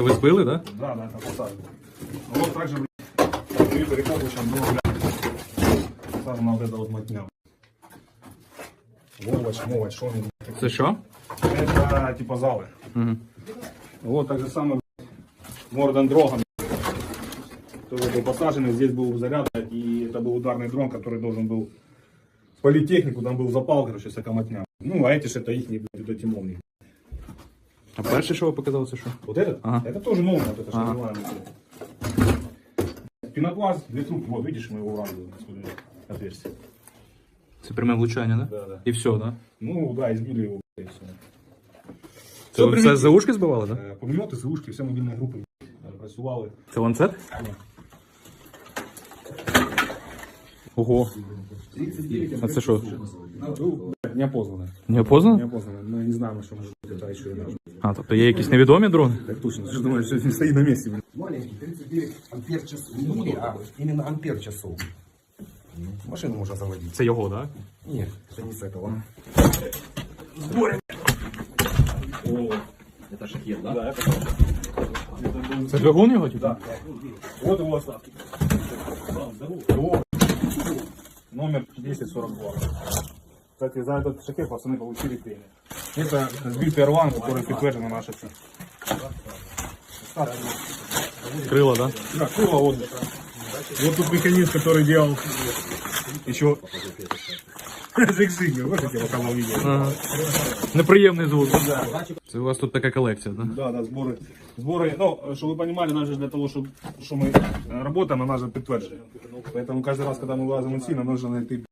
Це ви збили, так? Да? Да, да, это посажено. Ну, вот также, блядь, при перекопывающем было, блядь, посажена вот эта вот мотня. Вовоч, мовоч, что они, блядь, Це що? Это типа залы. Угу. Вот так же самое, блядь, Морден Дроган. Тоже был посажен, здесь был заряд, блядь, и это был ударный дрон, который должен был в политехнику, там был запал, короче, всякая мотня. Ну, а эти же это их, блядь, вот эти молнии. А перше, що ви показали, це що? Вот этот? Ага. Это тоже молния, вот это что Ага. называемый. Пенопласт, две трубки, вот видишь, мы его уранили, смотри, отверстие. Це пряме влучання, так? Да, да. І все, так? Да? Ну, да, избили его, и все. Це ви все за ушки збивали, так? Да? Е, Пулемети, ЗУшки, всі мобільні групи е, працювали. Це ланцет? Ого. А це що? Ну, не опознано. Не Не опознано? опознано. Мы не знаем, что может быть это еще. А, тобто є якісь невідомі дрони? Так точно. Ты же думаешь, что не стоит на месте. блин? Маленький, 39 ампер часов. Не мили, а именно ампер часов. Машину можно заводить. Це його, так? Нет, это не с этого. Да, это Да? Це двигун його, типу? Вот его остатки. Вот. Номер 1042. Кстати, за этот шахет пацаны получили премию. Это сбитый Орлан, который подтвержден на нашей цене. Крила, так? Да, крыло вот. Вот тут механизм, который делал еще Жик-Жигер. Вот эти вот кого видел. Ага. Неприємний звук. Це у вас тут така колекція, так? Да, да, сборы. Сборы, ну, чтобы вы понимали, нас же для того, чтобы, что мы э, работаем, она же подтверждает. Поэтому каждый раз, когда мы вылазим из сильно, нужно найти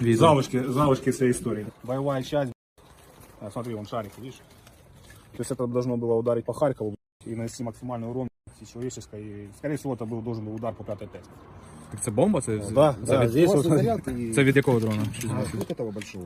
Відео. залышки, залышки всей истории. Боевая часть, а, смотри, вон шарик, видишь? То есть это должно было ударить по Харькову и нанести максимальный урон и человеческой. И, скорее всего, это был, должен был удар по пятой ТЭС. Так це бомба? Це, Да, це, від, здесь вот, заряд и це від якого дрона? вот этого большого.